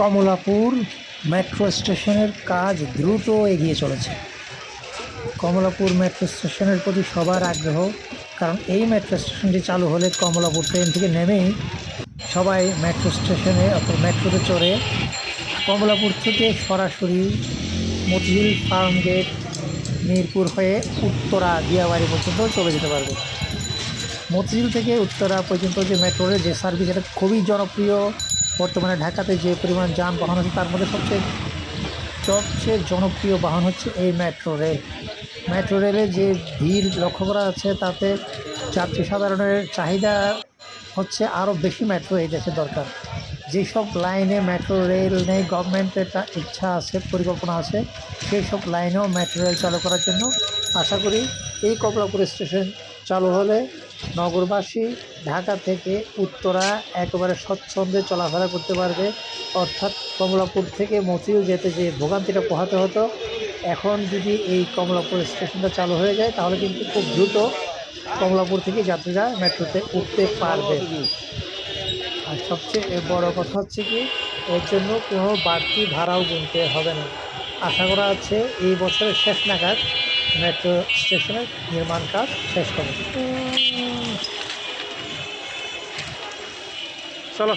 Kamalapur metro স্টেশনের কাজ দ্রুত এগিয়ে চলেছে। কমলাপুর মেট্রো স্টেশনের প্রতি সবার আগ্রহ, কারণ এই মেট্রো স্টেশনটি চালু হলে কমলাপুর ট্রেন থেকে নেমেই সবাই মেট্রো স্টেশনে অথবা মেট্রোতে চড়ে কমলাপুর থেকে সরাসরি মতিঝিল ফার্ম গেট মিরপুর হয়ে উত্তরা দিয়াবাড়ি পর্যন্ত চলে যেতে পারবে। মতিঝিল থেকে উত্তরা পর্যন্ত যে মেট্রো যে সার্ভিস, এটা খুবই জনপ্রিয়। বর্তমানে ঢাকাতে যে পরিমাণ যানবাহন আছে, তার মধ্যে সবচেয়ে সবচেয়ে জনপ্রিয় বাহন হচ্ছে এই মেট্রো রেল মেট্রো রেলে যে ভিড় লক্ষ্য করা যাচ্ছে, তাতে যাত্রী সাধারণের চাহিদা হচ্ছে আরও বেশি মেট্রো এই দেশে দরকার। যেসব লাইনে মেট্রো রেল নেই গভর্নমেন্টের ইচ্ছা আছে, পরিকল্পনা আছে সেই সব লাইনেও মেট্রো রেল চালু করার জন্য। আশা করি এই কমলাপুর স্টেশন চালু হলে নগরবাসী ঢাকা থেকে উত্তরা একেবারে স্বচ্ছন্দে চলাফেরা করতে পারবে। অর্থাৎ কমলাপুর থেকে মতিউল যেতে যে ভোগান্তিটা পোহাতে হতো, এখন যদি এই কমলাপুর স্টেশনটা চালু হয়ে যায়, তাহলে কিন্তু খুব দ্রুত কমলাপুর থেকে যাত্রীরা মেট্রোতে উঠতে পারবে। আর সবচেয়ে বড় কথা হচ্ছে কি, এর জন্য কোনো বাড়তি ভাড়াও গুনতে হবে না। আশা করা আছে এই বছরের শেষ নাগাদ মেট্রো স্টেশনের নির্মাণ কাজ শেষ হবে। চলো।